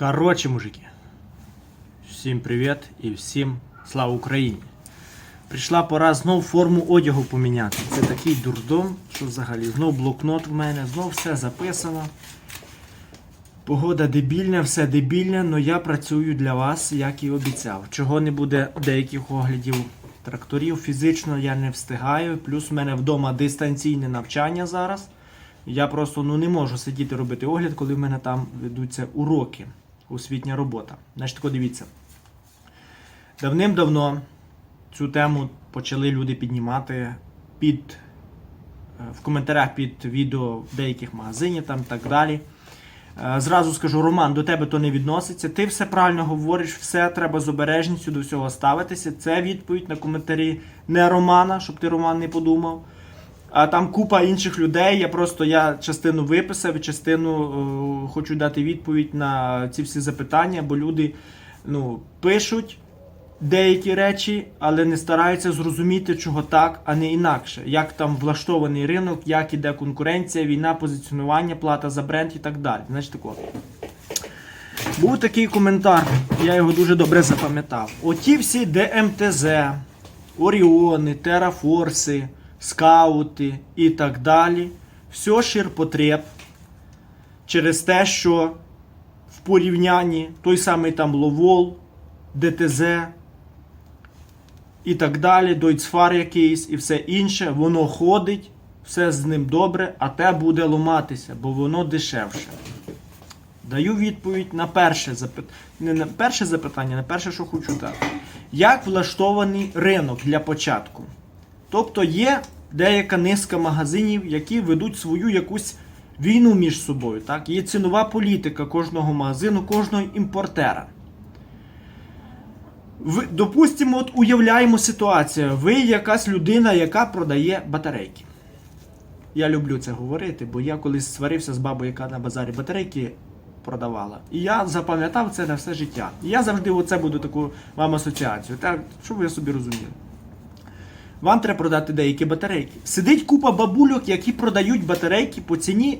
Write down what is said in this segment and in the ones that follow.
Короче, мужики, всім привіт і всім слава Україні. Прийшла пора знов форму одягу поміняти. Це такий дурдом, що взагалі знов блокнот в мене, знов все записано. Погода дебільна, все дебільне, але я працюю для вас, як і обіцяв. Чого не буде деяких оглядів тракторів, фізично я не встигаю. Плюс в мене вдома дистанційне навчання зараз. Я просто ну, не можу сидіти робити огляд, коли в мене там ведуться уроки, освітня робота. Значить, тако дивіться. Давним-давно цю тему почали люди піднімати під, е, в коментарях під відео в деяких магазинів там так далі. Е, Зразу скажу, Роман, до тебе то не відноситься. Ти все правильно говориш, все треба з обережністю до всього ставитися. Це відповідь на коментарі не Романа, щоб ти Роман не подумав. А там купа інших людей. Я просто я частину виписав, частину е, хочу дати відповідь на ці всі запитання, бо люди ну, пишуть деякі речі, але не стараються зрозуміти, чого так, а не інакше. Як там влаштований ринок, як іде конкуренція, війна, позиціонування, плата за бренд і так далі. Значить тако. Був такий коментар, я його дуже добре запам'ятав. Оті всі ДМТЗ, Оріони, Терафорси, скаути і так далі. Все ширпотреб через те, що в порівнянні той самий там Ловол, ДТЗ і так далі, Дойцфар якийсь і все інше, воно ходить, все з ним добре, а те буде ломатися, бо воно дешевше. Даю відповідь на перше запитання. Не на перше запитання, на перше, що хочу так. Як влаштований ринок для початку? Тобто є деяка низка магазинів, які ведуть свою якусь війну між собою. Так? Є цінова політика кожного магазину, кожного імпортера. Ви, допустимо, от уявляємо ситуацію. Ви якась людина, яка продає батарейки. Я люблю це говорити, бо я колись сварився з бабою, яка на базарі батарейки продавала. І я запам'ятав це на все життя. І я завжди оце буду таку вам асоціацію. Так, щоб ви собі розуміли. Вам треба продати деякі батарейки. Сидить купа бабульок, які продають батарейки по ціні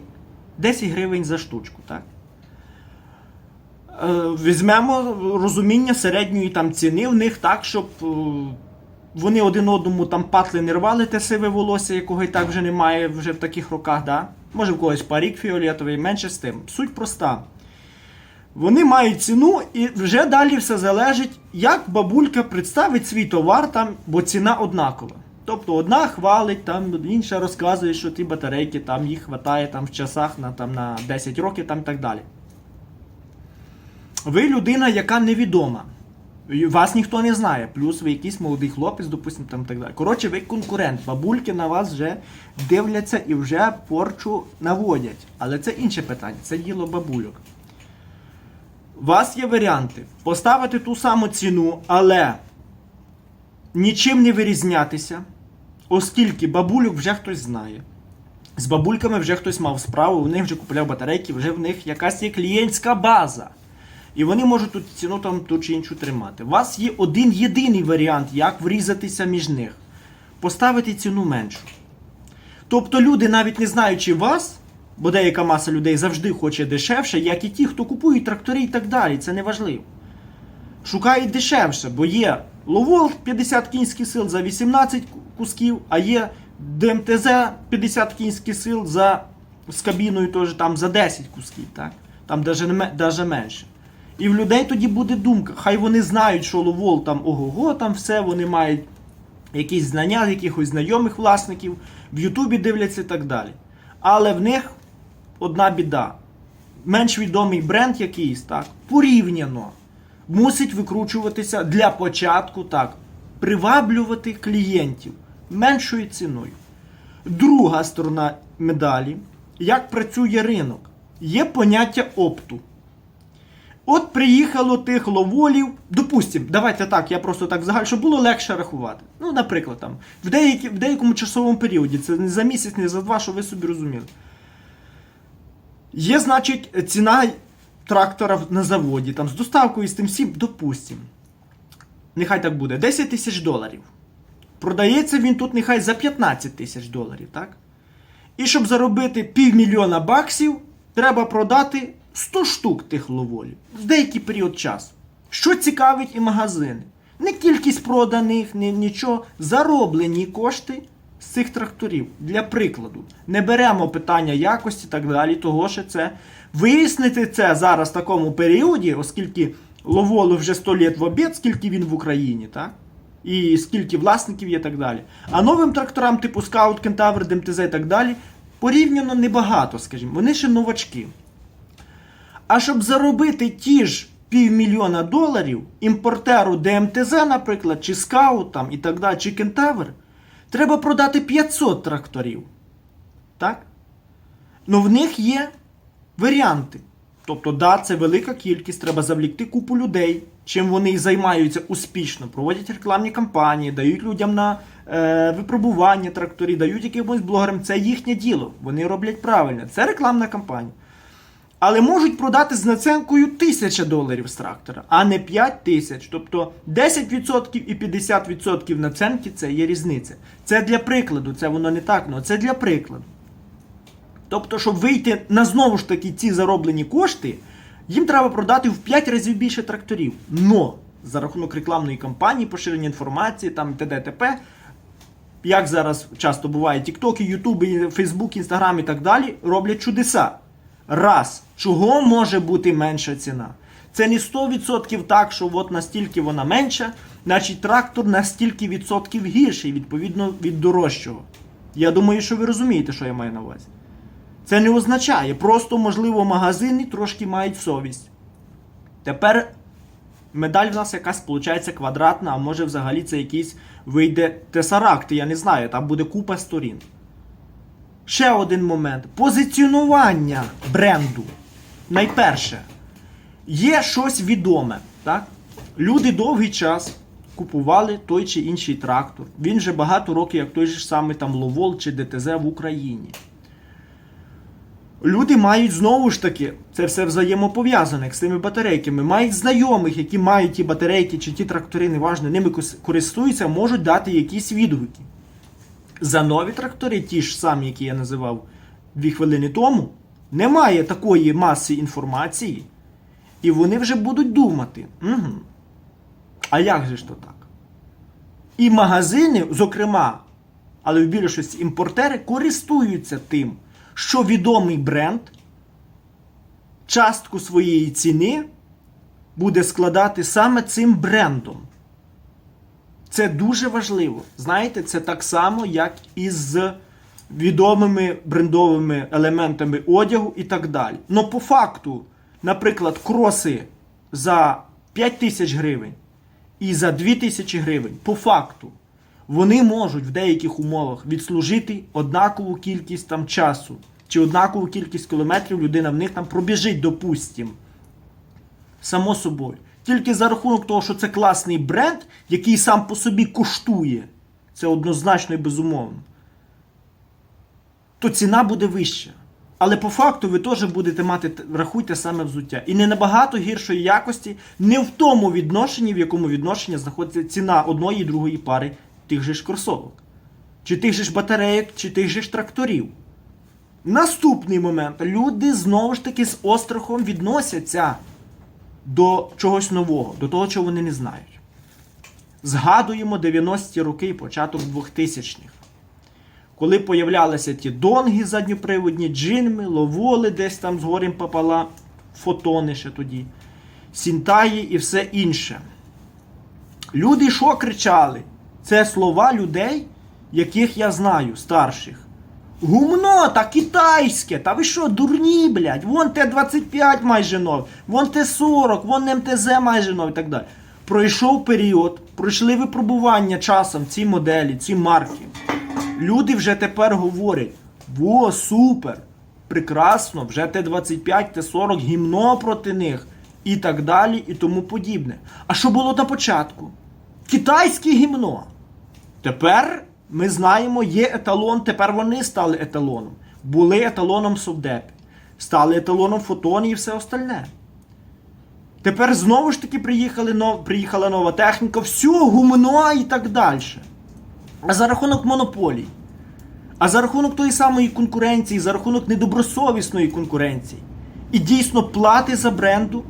10 гривень за штучку. Так? Е, Візьмемо розуміння середньої там ціни в них так, щоб е, вони один одному там патли не рвали те сиве волосся, якого і так вже немає вже в таких роках. Да? Може в когось парік фіолетовий, менше з тим. Суть проста. Вони мають ціну, і вже далі все залежить, як бабулька представить свій товар там, бо ціна однакова. Тобто одна хвалить, там інша розказує, що ті батарейки там їх вистачає там в часах на, там, на 10 років там, і так далі. Ви людина, яка невідома. Вас ніхто не знає. Плюс ви якийсь молодий хлопець, допустимо, там так далі. Коротше, ви конкурент. Бабульки на вас вже дивляться і вже порчу наводять. Але це інше питання, це діло бабульок. У вас є варіанти поставити ту саму ціну, але нічим не вирізнятися, оскільки бабульок вже хтось знає. З бабульками вже хтось мав справу, в них вже купляв батарейки, вже в них якась є клієнтська база. І вони можуть тут ціну там ту чи іншу тримати. У вас є один єдиний варіант, як врізатися між них. Поставити ціну меншу. Тобто люди, навіть не знаючи вас, бо деяка маса людей завжди хоче дешевше, як і ті, хто купують трактори і так далі, це не важливо. Шукають дешевше, бо є Ловол 50 кінських сил за 18 кусків, а є ДМТЗ 50 кінських сил за, з кабіною теж там за 10 кусків. Так? Там навіть менше. І в людей тоді буде думка, хай вони знають, що Ловол там ого-го, там все, вони мають якісь знання, якихось знайомих власників, в Ютубі дивляться і так далі. Але в них одна біда. Менш відомий бренд якийсь, так, порівняно мусить викручуватися для початку, так, приваблювати клієнтів меншою ціною. Друга сторона медалі, як працює ринок, є поняття опту. От приїхало тих ловолів, допустимо, давайте так, я просто так загально, щоб було легше рахувати. Ну, наприклад, там, в, деякі, в деякому часовому періоді, це не за місяць, не за два, щоб ви собі розуміли. Є, значить, ціна трактора на заводі, там, з доставкою з тим всім, допустимо. Нехай так буде, 10 тисяч доларів. Продається він тут нехай за 15 тисяч доларів, так? І щоб заробити півмільйона баксів, треба продати 100 штук тих ловолів в деякий період часу. Що цікавить і магазини? Не кількість проданих, ні, нічого, зароблені кошти з цих тракторів. Для прикладу, не беремо питання якості і так далі, того що це вияснити це зараз в такому періоді, оскільки ловолу вже 100 літ в обід, скільки він в Україні, так? І скільки власників є і так далі. А новим тракторам, типу Scout, Кентавр, ДМТЗ і так далі, порівняно небагато, скажімо, вони ще новачки. А щоб заробити ті ж півмільйона доларів імпортеру ДМТЗ, наприклад, чи Скаут там, і так далі, чи Кентавр, треба продати 500 тракторів. Так? Ну в них є варіанти. Тобто, да, це велика кількість, треба завлікти купу людей, чим вони і займаються успішно, проводять рекламні кампанії, дають людям на е, випробування тракторів, дають якимось блогерам. Це їхнє діло. Вони роблять правильно. Це рекламна кампанія. Але можуть продати з наценкою 1000 доларів з трактора, а не 5 тисяч. Тобто 10% і 50% наценки це є різниця. Це для прикладу, це воно не так, але це для прикладу. Тобто, щоб вийти на знову ж таки ці зароблені кошти, їм треба продати в 5 разів більше тракторів. Но за рахунок рекламної кампанії, поширення інформації, там т.д. т.п., як зараз часто буває, Тіктоки, Ютуби, Фейсбук, Інстаграм і так далі, роблять чудеса. Раз, чого може бути менша ціна? Це не 100% так, що от настільки вона менша, значить трактор на стільки відсотків гірший, відповідно від дорожчого. Я думаю, що ви розумієте, що я маю на увазі. Це не означає, просто, можливо, магазини трошки мають совість. Тепер медаль в нас якась виходить квадратна, а може взагалі це якийсь вийде тесаракт, я не знаю, там буде купа сторін. Ще один момент. Позиціонування бренду. Найперше, є щось відоме. Так? Люди довгий час купували той чи інший трактор. Він вже багато років, як той же самий там Ловол чи ДТЗ в Україні. Люди мають знову ж таки, це все взаємопов'язане з цими батарейками, мають знайомих, які мають ті батарейки чи ті трактори, неважно, ними користуються, можуть дати якісь відгуки. За нові трактори, ті ж самі, які я називав дві хвилини тому, немає такої маси інформації, і вони вже будуть думати. Угу. А як же ж то так? І магазини, зокрема, але в більшості імпортери користуються тим, що відомий бренд частку своєї ціни буде складати саме цим брендом. Це дуже важливо. Знаєте, це так само, як і з відомими брендовими елементами одягу і так далі. Но по факту, наприклад, кроси за 5 тисяч гривень і за 2 тисячі гривень, по факту, вони можуть в деяких умовах відслужити однакову кількість там часу чи однакову кількість кілометрів людина в них там пробіжить, допустим. Само собою. Тільки за рахунок того, що це класний бренд, який сам по собі коштує, це однозначно і безумовно, то ціна буде вища. Але по факту ви теж будете мати, рахуйте саме взуття. І не набагато гіршої якості, не в тому відношенні, в якому відношенні знаходиться ціна одної і другої пари тих же ж кросовок. Чи тих же ж батарейок, чи тих же ж тракторів. Наступний момент. Люди знову ж таки з острахом відносяться до чогось нового, до того, чого вони не знають. Згадуємо 90-ті роки, початок 2000-х. Коли появлялися ті донги задньоприводні, джинми, ловоли десь там з пополам, фотони ще тоді, сінтаї і все інше. Люди що кричали? Це слова людей, яких я знаю, старших. Гумно та китайське, та ви що, дурні, блядь? Вон Т-25 майже нов, вон Т-40, вон МТЗ майже нов і так далі. Пройшов період, пройшли випробування часом ці моделі, ці марки. Люди вже тепер говорять: во, супер, прекрасно, вже Т-25, Т-40, гімно проти них і так далі, і тому подібне. А що було на початку? Китайське гімно. Тепер ми знаємо, є еталон, тепер вони стали еталоном. Були еталоном совдепи, стали еталоном фотоні і все остальне. Тепер знову ж таки приїхали, нов, приїхала нова техніка, все, гумно і так далі. А за рахунок монополій, а за рахунок тої самої конкуренції, за рахунок недобросовісної конкуренції, і дійсно плати за бренду?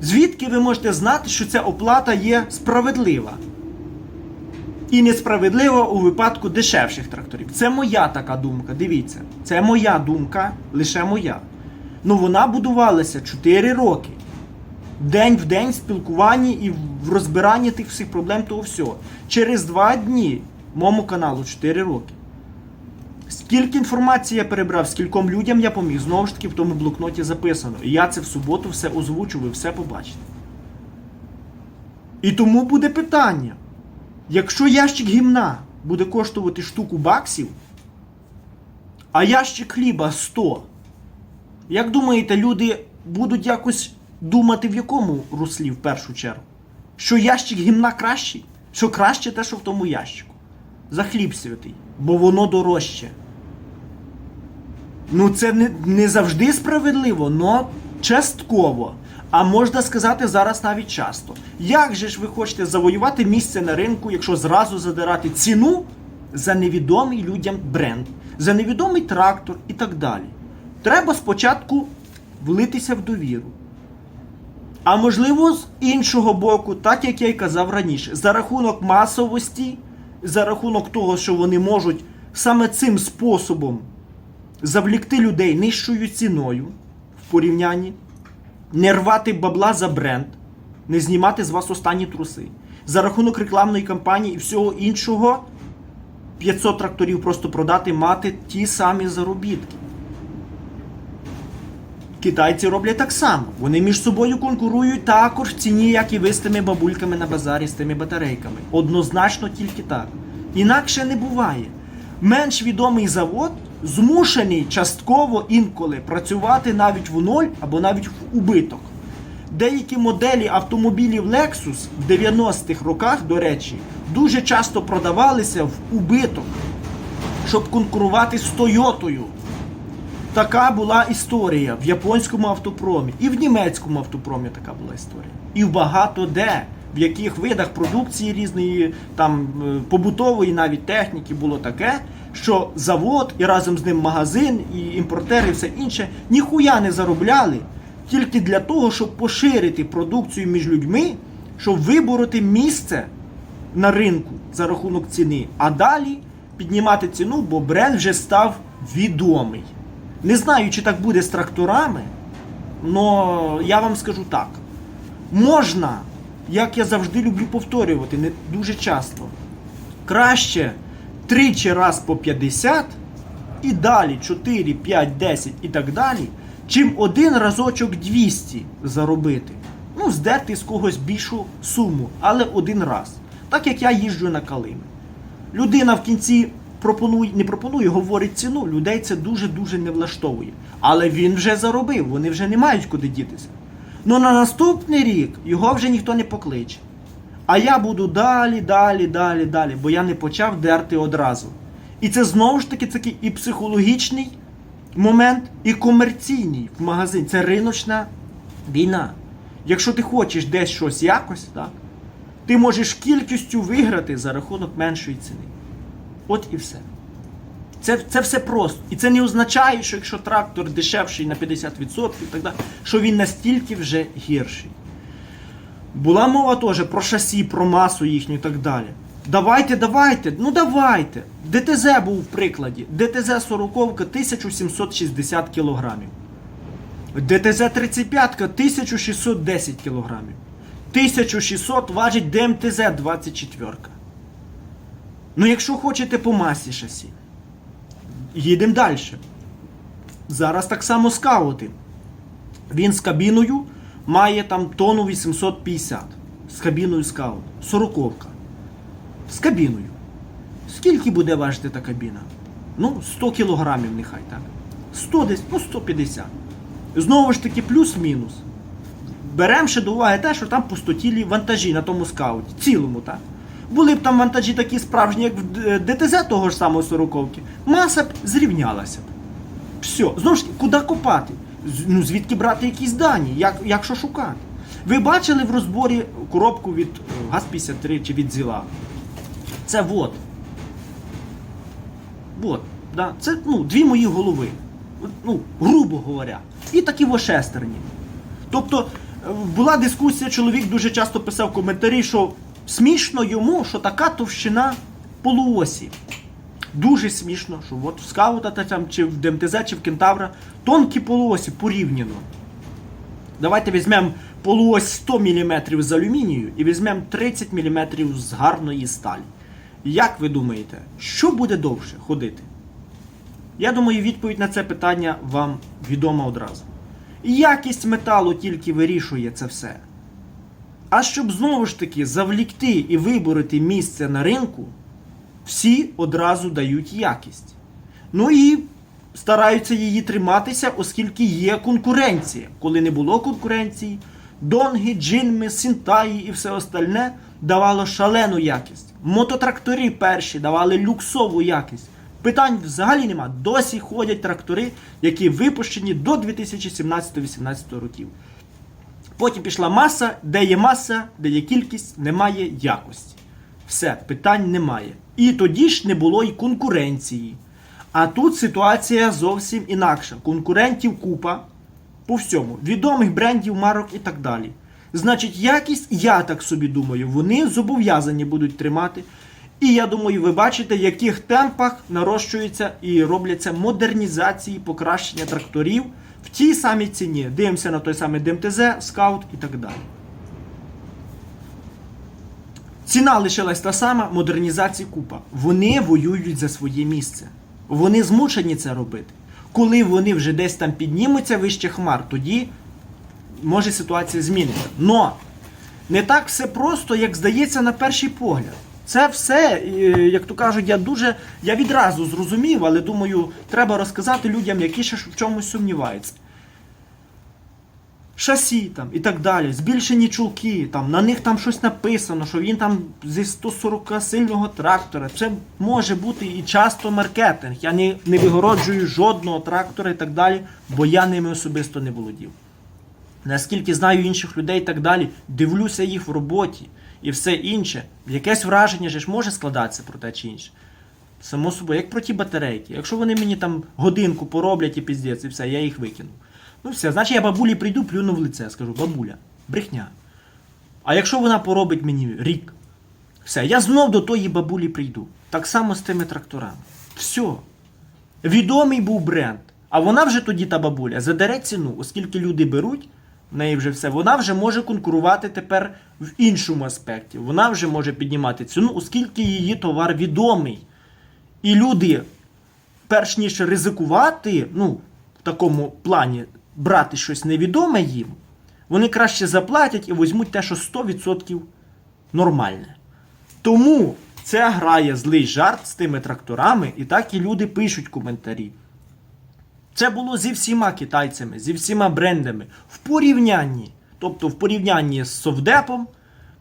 Звідки ви можете знати, що ця оплата є справедлива? І несправедлива у випадку дешевших тракторів. Це моя така думка. Дивіться, це моя думка, лише моя. Ну вона будувалася 4 роки. День в день в спілкуванні і в розбиранні тих всіх проблем того всього. Через 2 дні моєму каналу 4 роки. Скільки інформації я перебрав, скільком людям я поміг, знову ж таки в тому блокноті записано. І я це в суботу все озвучу, ви все побачите. І тому буде питання. Якщо ящик гімна буде коштувати штуку баксів, а ящик хліба 100, як думаєте, люди будуть якось думати в якому руслі в першу чергу? Що ящик гімна кращий? Що краще те, що в тому ящику? За хліб святий, бо воно дорожче. Ну, це не, не завжди справедливо, но частково. А можна сказати зараз навіть часто. Як же ж ви хочете завоювати місце на ринку, якщо зразу задирати ціну за невідомий людям бренд, за невідомий трактор і так далі? Треба спочатку влитися в довіру. А можливо, з іншого боку, так як я й казав раніше, за рахунок масовості, за рахунок того, що вони можуть саме цим способом завлікти людей нижчою ціною в порівнянні, не рвати бабла за бренд, не знімати з вас останні труси. За рахунок рекламної кампанії і всього іншого 500 тракторів просто продати, мати ті самі заробітки. Китайці роблять так само. Вони між собою конкурують також в ціні, як і ви з тими бабульками на базарі, з тими батарейками. Однозначно тільки так. Інакше не буває. Менш відомий завод змушений частково інколи працювати навіть в ноль або навіть в убиток. Деякі моделі автомобілів Lexus в 90-х роках, до речі, дуже часто продавалися в убиток, щоб конкурувати з Тойотою. Така була історія в японському автопромі, і в німецькому автопромі така була історія. І в багато де, в яких видах продукції різної, там е, побутової навіть техніки було таке, що завод і разом з ним магазин, і імпортери, і все інше ніхуя не заробляли тільки для того, щоб поширити продукцію між людьми, щоб вибороти місце на ринку за рахунок ціни, а далі піднімати ціну, бо бренд вже став відомий. Не знаю, чи так буде з тракторами, але я вам скажу так. Можна, як я завжди люблю повторювати, не дуже часто, краще тричі раз по 50 і далі 4, 5, 10 і так далі, чим один разочок 200 заробити. Ну, здерти з когось більшу суму, але один раз. Так як я їжджу на калими. Людина в кінці пропонує, не пропонує, говорить ціну. Людей це дуже-дуже не влаштовує. Але він вже заробив, вони вже не мають куди дітися. Ну на наступний рік його вже ніхто не покличе. А я буду далі, далі, далі, далі, бо я не почав дерти одразу. І це знову ж таки такий і психологічний момент, і комерційний в магазин. Це риночна війна. Якщо ти хочеш десь щось якось, так, ти можеш кількістю виграти за рахунок меншої ціни. От і все. Це, це все просто. І це не означає, що якщо трактор дешевший на 50% і так далі, що він настільки вже гірший. Була мова теж про шасі, про масу їхню і так далі. Давайте, давайте, ну давайте. ДТЗ був в прикладі. ДТЗ 40 1760 кілограмів. ДТЗ 35 1610 кілограмів. 1600 важить ДМТЗ 24. Ну, якщо хочете по масі шасі, їдемо далі. Зараз так само скаути. Він з кабіною має там тонну 850. З кабіною скаут. Сороковка. З кабіною. Скільки буде важити та кабіна? Ну, 100 кілограмів нехай так. 100 десь, ну 150. Знову ж таки, плюс-мінус. Беремо ще до уваги те, що там пустотілі вантажі на тому скауті. Цілому, так. Були б там вантажі такі справжні, як в е, ДТЗ того ж самого сороковки, маса б зрівнялася. Все, знову ж таки, куди копати? Ну, звідки брати якісь дані, як, як що шукати? Ви бачили в розборі коробку від е, ГАЗ-53 чи від ЗІЛа? Це вот. Вот. Да. Це ну, дві мої голови. Ну, грубо говоря. і такі во шестерні. Тобто е, була дискусія, чоловік дуже часто писав коментарі, що смішно йому, що така товщина полуосі. Дуже смішно, що от в скаута та там, чи в ДМТЗ, чи в Кентавра тонкі полуосі порівняно. Давайте візьмемо полуось 100 мм з алюмінію і візьмемо 30 мм з гарної сталі. Як ви думаєте, що буде довше ходити? Я думаю, відповідь на це питання вам відома одразу. Якість металу тільки вирішує це все. А щоб знову ж таки завлікти і виборити місце на ринку, всі одразу дають якість. Ну і стараються її триматися, оскільки є конкуренція. Коли не було конкуренції, донги, джинми, сінтаї і все остальне давало шалену якість. Мототрактори перші давали люксову якість. Питань взагалі нема. Досі ходять трактори, які випущені до 2017-18 років. Потім пішла маса, де є маса, де є кількість, немає якості. Все, питань немає. І тоді ж не було й конкуренції. А тут ситуація зовсім інакша. Конкурентів купа по всьому, відомих брендів, марок і так далі. Значить, якість, я так собі думаю, вони зобов'язані будуть тримати. І я думаю, ви бачите, в яких темпах нарощуються і робляться модернізації, покращення тракторів в тій самій ціні. Дивимося на той самий ДМТЗ, скаут і так далі. Ціна лишилась та сама, модернізації купа. Вони воюють за своє місце. Вони змушені це робити. Коли вони вже десь там піднімуться вище хмар, тоді може ситуація зміниться. Но не так все просто, як здається на перший погляд. Це все, як то кажуть, я дуже я відразу зрозумів, але думаю, треба розказати людям, які ще в чомусь сумніваються. Шасі там і так далі, збільшені чулки, там, на них там щось написано, що він там зі 140 сильного трактора. Це може бути і часто маркетинг. Я не, не вигороджую жодного трактора і так далі, бо я ними особисто не володів. Наскільки знаю інших людей і так далі, дивлюся їх в роботі і все інше. Якесь враження же ж може складатися про те чи інше. Само собою, як про ті батарейки. Якщо вони мені там годинку пороблять і піздець, і все, я їх викину. Ну все, значить я бабулі прийду, плюну в лице, скажу, бабуля, брехня. А якщо вона поробить мені рік, все, я знов до тої бабулі прийду. Так само з тими тракторами. Все. Відомий був бренд. А вона вже тоді та бабуля задере ціну, оскільки люди беруть, в неї вже все, вона вже може конкурувати тепер в іншому аспекті. Вона вже може піднімати ціну, оскільки її товар відомий. І люди, перш ніж ризикувати, ну, в такому плані брати щось невідоме їм, вони краще заплатять і візьмуть те, що 100% нормальне. Тому це грає злий жарт з тими тракторами, і так і люди пишуть коментарі. Це було зі всіма китайцями, зі всіма брендами в порівнянні. Тобто в порівнянні з Совдепом,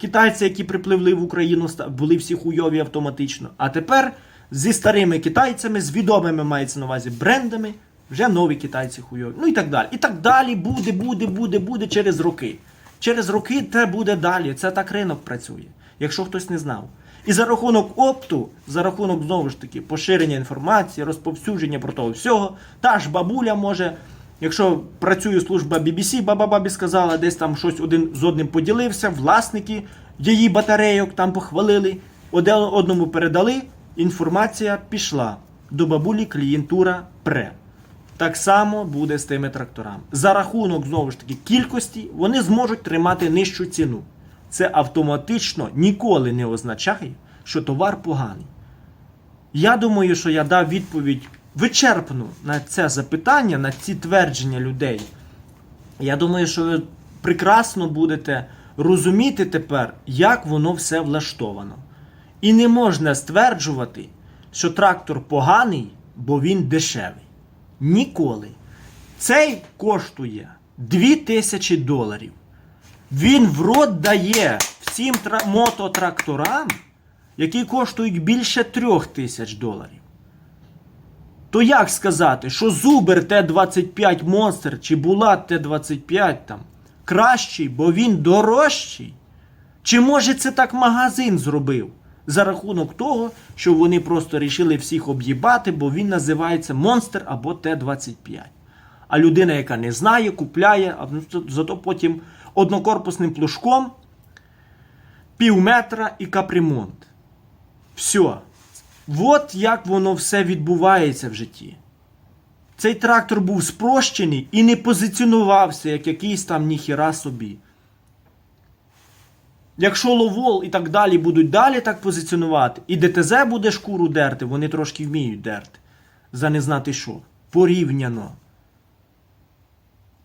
китайці, які припливли в Україну, були всі хуйові автоматично. А тепер зі старими китайцями, з відомими мається на увазі брендами, вже нові китайці хуйові. Ну і так далі. І так далі буде, буде, буде, буде через роки. Через роки це буде далі. Це так ринок працює, якщо хтось не знав. І за рахунок опту, за рахунок знову ж таки поширення інформації, розповсюдження про того всього, та ж бабуля може, якщо працює служба BBC, баба бабі сказала, десь там щось один з одним поділився, власники її батарейок там похвалили, один одному передали, інформація пішла. До бабулі клієнтура пре. Так само буде з тими тракторами. За рахунок, знову ж таки, кількості вони зможуть тримати нижчу ціну. Це автоматично ніколи не означає, що товар поганий. Я думаю, що я дав відповідь вичерпну на це запитання, на ці твердження людей. Я думаю, що ви прекрасно будете розуміти тепер, як воно все влаштовано. І не можна стверджувати, що трактор поганий, бо він дешевий. Ніколи. Цей коштує 2000 доларів. Він в рот дає всім тра- мототракторам, які коштують більше трьох тисяч доларів. То як сказати, що Зубер Т-25 Монстр чи Булат Т-25 там кращий, бо він дорожчий? Чи може це так магазин зробив? За рахунок того, що вони просто рішили всіх об'їбати, бо він називається Монстр або Т-25. А людина, яка не знає, купляє, а зато потім однокорпусним плужком пів метра і капремонт. Все. От як воно все відбувається в житті. Цей трактор був спрощений і не позиціонувався як якийсь там ніхіра собі. Якщо ловол і так далі будуть далі так позиціонувати, і ДТЗ буде шкуру дерти, вони трошки вміють дерти. За не знати що. Порівняно.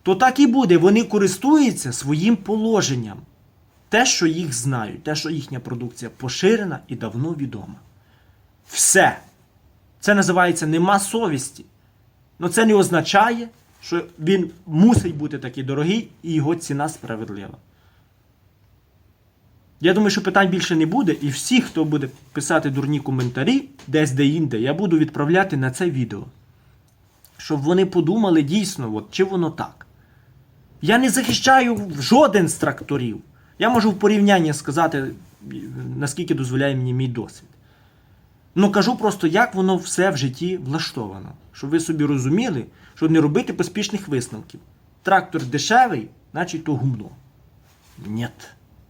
То так і буде. Вони користуються своїм положенням. Те, що їх знають, те, що їхня продукція поширена і давно відома. Все. Це називається нема совісті. Ну це не означає, що він мусить бути такий дорогий і його ціна справедлива. Я думаю, що питань більше не буде, і всі, хто буде писати дурні коментарі десь де-інде, я буду відправляти на це відео. Щоб вони подумали дійсно, от, чи воно так. Я не захищаю жоден з тракторів. Я можу в порівнянні сказати, наскільки дозволяє мені мій досвід. Ну кажу просто, як воно все в житті влаштовано. Щоб ви собі розуміли, щоб не робити поспішних висновків. Трактор дешевий, значить то гумно. Ні.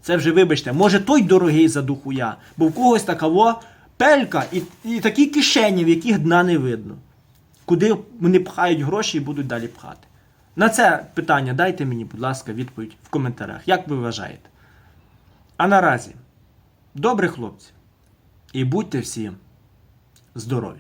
Це вже, вибачте, може той дорогий за духуя, бо в когось такаво пелька і, і такі кишені, в яких дна не видно. Куди вони пхають гроші і будуть далі пхати. На це питання дайте мені, будь ласка, відповідь в коментарях. Як ви вважаєте? А наразі, добрі хлопці, і будьте всі здорові!